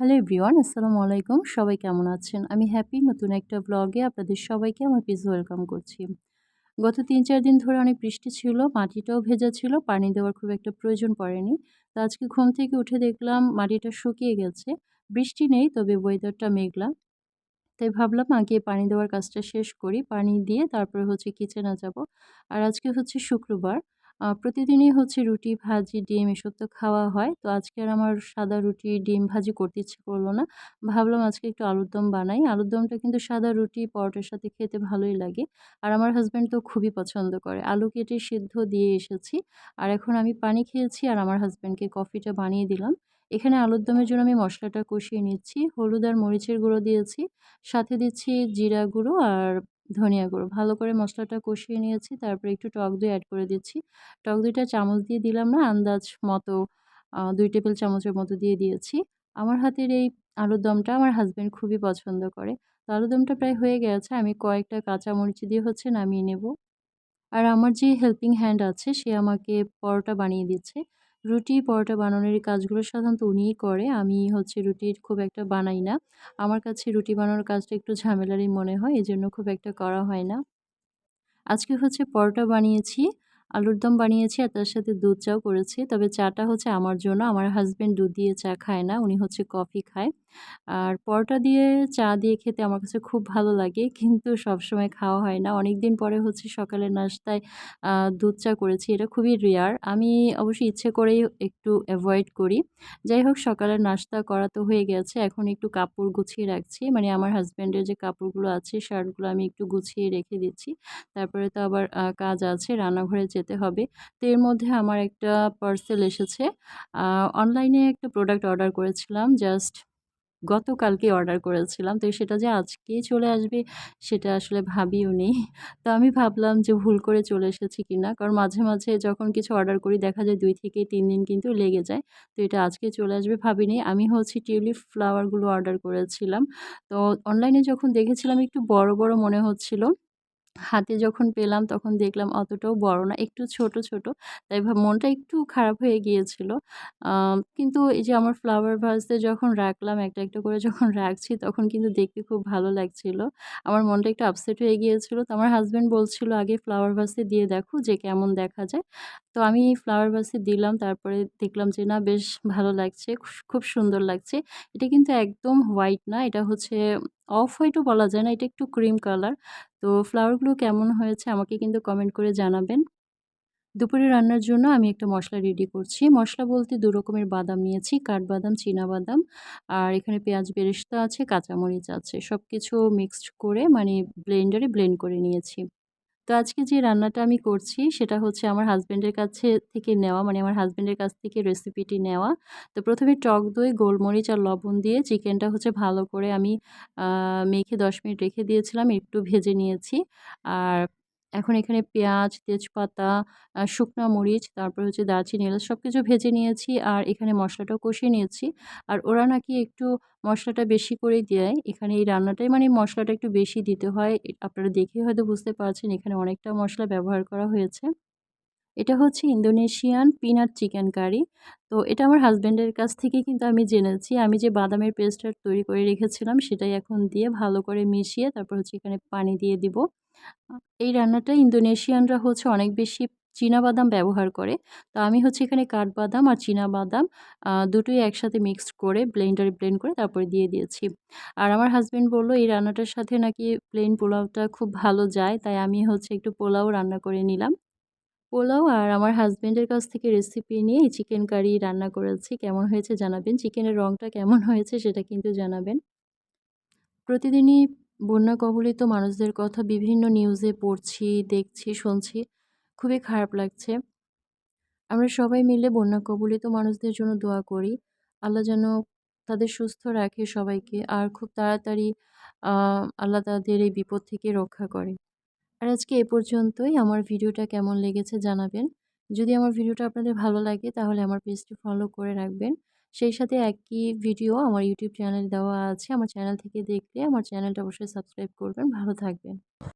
Hello everyone আসসালামু আলাইকুম। সবাই কেমন আছেন? আমি হ্যাপি নতুন একটা ব্লগে আপনাদের সবাইকে আমার পিস ওয়েলকাম করছি। গত তিন চার দিন ধরে অনেক বৃষ্টি ছিল, মাটিটাও ভেজা ছিল, পানি দেওয়ার খুব একটা প্রয়োজন পড়েনি। তো আজকে ঘুম থেকে উঠে দেখলাম মাটিটা শুকিয়ে গেছে। বৃষ্টি নেই, তবে ওয়েদারটা মেঘলা। তাই ভাবলাম আগে পানি দেওয়ার কাজটা শেষ করি, পানি দিয়ে তারপরে হচ্ছে কিচেনে যাব। আর আজকে হচ্ছে শুক্রবার। প্রতিদিনই হচ্ছে রুটি, ভাজি, ডিম এসব তো খাওয়া হয়। তো আজকে আর আমার সাদা রুটি, ডিম ভাজি করতে ইচ্ছে করল না। ভাবলাম আজকে একটু আলুর দম বানাই। আলুর দমটা কিন্তু সাদা রুটি, পরোটার সাথে খেতে ভালোই লাগে। আর আমার হাজব্যান্ড তো খুবই পছন্দ করে। আলু কেটে সিদ্ধ দিয়ে এসেছি। আর এখন আমি পানি খেয়েছি আর আমার হাজব্যান্ডকে কফিটা বানিয়ে দিলাম। এখানে আলুর দমের জন্য আমি মশলাটা কষিয়ে নিচ্ছি। হলুদ আর মরিচের গুঁড়ো দিয়েছি। সাথে দিচ্ছি জিরা গুঁড়ো আর ধনিয়া গুঁড়ো। ভালো করে মশলাটা কষিয়ে নিয়েছি, তারপরে একটু টক দই অ্যাড করে দিচ্ছি। টক দইটা চামচ দিয়ে দিলাম না, আন্দাজ মতো দুই টেবিল চামচের মতো দিয়ে দিয়েছি। আমার হাতের এই আলুর দমটা আমার হাজব্যান্ড খুবই পছন্দ করে। তো আলুর দমটা প্রায় হয়ে গেছে, আমি কয়েকটা কাঁচা মরিচ দিয়ে হচ্ছে নামিয়ে নেব। আর আমার যে হেল্পিং হ্যান্ড আছে, সে আমাকে পরোটা বানিয়ে দিচ্ছে। রুটি পরোটা বানানোর এই কাজগুলো সাধারণত উনিই করে। আমি হচ্ছে রুটির খুব একটা বানাই না। আমার কাছে রুটি বানানোর কাজটা একটু ঝামেলারই মনে হয়, এজন্য খুব একটা করা হয় না। আজকে হচ্ছে পরোটা বানিয়েছি, আলুর দম বানিয়েছি আর তার সাথে দুধ চাও করেছি। তবে চাটা হচ্ছে আমার জন্য। আমার হাজব্যান্ড দুধ দিয়ে চা খায় না, উনি হচ্ছে কফি খায়। আর পরোটা দিয়ে চা দিয়ে খেতে আমার কাছে খুব ভালো লাগে। কিন্তু সবসময় খাওয়া হয় না। অনেক দিন পরে হচ্ছে সকালের নাস্তায় দুধ চা করেছি। এটা খুবই রেয়ার আমি অবশ্যই ইচ্ছে করেই একটু অ্যাভয়েড করি। যাই হোক, সকালের নাস্তা করা তো হয়ে গেছে। এখন একটু কাপড় গুছিয়ে রাখছি। মানে আমার হাজব্যান্ডের যে কাপড়গুলো আছে, শার্টগুলো আমি একটু গুছিয়ে রেখে দিচ্ছি। তারপরে তো আবার কাজ আছে, রান্নাঘরে যেতে হবে। তো এর মধ্যে আমার একটা পার্সেল এসেছে। অনলাইনে একটা প্রোডাক্ট অর্ডার করেছিলাম। জাস্ট গতকালকে অর্ডার করেছিলাম। তো সেটা যে আজকে চলে আসবে, সেটা আসলে ভাবিও নি। তো আমি ভাবলাম যে ভুল করে চলে এসেছি কিনা। কারণ মাঝে মাঝে যখন কিছু অর্ডার করি, দেখা যায় দুই থেকে তিন দিন কিন্তু লেগে যায়। তো এটা আজকে চলে আসবে ভাবিনি। আমি হচ্ছে টিউলিপ ফ্লাওয়ারগুলো অর্ডার করেছিলাম। তো অনলাইনে যখন দেখেছিলাম, একটু বড় বড় মনে হচ্ছিল। হাতে যখন পেলাম তখন দেখলাম অতটাও বড় না, একটু ছোট ছোট। তাই মনটা একটু খারাপ হয়ে গিয়েছিল। কিন্তু এই যে আমার ফ্লাওয়ার ভাসতে যখন রাখলাম, একটা একটা করে যখন রাখছি তখন কিন্তু দেখতে খুব ভালো লাগছিল। আমার মনটা একটু আপসেট হয়ে গিয়েছিল। তো আমার হাজব্যান্ড বলছিল, আগে ফ্লাওয়ার ভাসে দিয়ে দেখো, যে কেমন দেখা যায়। তো আমি এই ফ্লাওয়ার ভাসে দিলাম। তারপরে দেখলাম যে, না, বেশ ভালো লাগছে খুব সুন্দর লাগছে। এটা কিন্তু একদম হোয়াইট না, এটা হচ্ছে অফ হোয়াইটও বলা যায় না, এটা একটু ক্রিম কালার। তো ফ্লাওয়ারগুলো কেমন হয়েছে আমাকে কিন্তু কমেন্ট করে জানাবেন। দুপুরে রান্নার জন্য আমি একটা মশলা রেডি করছি। মশলা বলতে দু রকমের বাদাম নিয়েছি, কাঠবাদাম বাদাম আর এখানে পেঁয়াজ বেরেস্তা আছে, কাঁচামরিচ আছে। সব কিছু মিক্সড করে মানে ব্লেন্ডারে ব্লেন্ড করে নিয়েছি। তো আজকে যে রান্নাটা আমি করছি, সেটা হচ্ছে আমার হাজব্যান্ডের কাছে থেকে নেওয়া মানে আমার হাজব্যান্ডের কাছ থেকে রেসিপিটি নেওয়া। তো প্রথমে টক দই, গোলমরিচ আর লবণ দিয়ে চিকেনটা হচ্ছে ভালো করে আমি মেখে দশ মিনিট রেখে দিয়েছিলাম, একটু ভেজে নিয়েছি। আর এখন এখানে পেঁয়াজ, তেজপাতা শুকনো মরিচ, তারপর হচ্ছে দারচিনি এলাচ সব কিছু ভেজে নিয়েছি আর এখানে মশলাটাও কষিয়ে নিয়েছি। আর ওরা নাকি একটু মশলাটা বেশি করে দেয়। এখানে এই রান্নাটাই মানে মশলাটা একটু বেশি দিতে হয়। আপনারা দেখে হয়তো বুঝতে পারছেন এখানে অনেকটা মশলা ব্যবহার করা হয়েছে। এটা হচ্ছে ইন্দোনেশিয়ান পিনাট চিকেন কারি। তো এটা আমার হাজব্যান্ডের কাছ থেকে কিন্তু আমি জেনেছি। আমি যে বাদামের পেস্টটা তৈরি করে রেখেছিলাম, সেটাই এখন দিয়ে ভালো করে মিশিয়ে তারপর হচ্ছে এখানে পানি দিয়ে দিব। এই রান্নাটা ইন্দোনেশিয়ানরা হচ্ছে অনেক বেশি বাদাম ব্যবহার করে। তো আমি হচ্ছে এখানে কাঠবাদাম আর বাদাম দুটোই একসাথে মিক্সড করে ব্লেন্ডারে ব্লেন্ড করে তারপরে দিয়ে দিয়েছি। আর আমার হাজব্যান্ড বলল, এই রান্নাটার সাথে নাকি প্লেন পোলাওটা খুব ভালো যায়। তাই আমি হচ্ছে একটু পোলাও রান্না করে নিলাম। পোলাও আর আমার হাজব্যান্ডের কাছ থেকে রেসিপি নিয়ে চিকেন কারি রান্না করেছি। কেমন হয়েছে জানাবেন? চিকেনের রঙটা কেমন হয়েছে সেটা কিন্তু জানাবেন। প্রতিদিনই বন্যা কবলিত মানুষদের কথা বিভিন্ন নিউজে পড়ছি, দেখছি, শুনছি। খুবই খারাপ লাগছে। আমরা সবাই মিলে বন্যা কবলিত মানুষদের জন্য দোয়া করি। আল্লাহ যেন তাদের সুস্থ রাখে সবাইকে আর খুব তাড়াতাড়ি আল্লাহ তাদের এই বিপদ থেকে রক্ষা করে। আর আজকে এ পর্যন্তই। আমার ভিডিওটা কেমন লেগেছে জানাবেন। যদি আমার ভিডিওটা আপনাদের ভালো লাগে, তাহলে আমার পেজটি ফলো করে রাখবেন। সেই সাথে একই ভিডিও আমার ইউটিউব চ্যানেল দেওয়া আছে। আমার চ্যানেল থেকে দেখলে আমার চ্যানেলটা অবশ্যই সাবস্ক্রাইব করবেন। ভালো থাকবেন।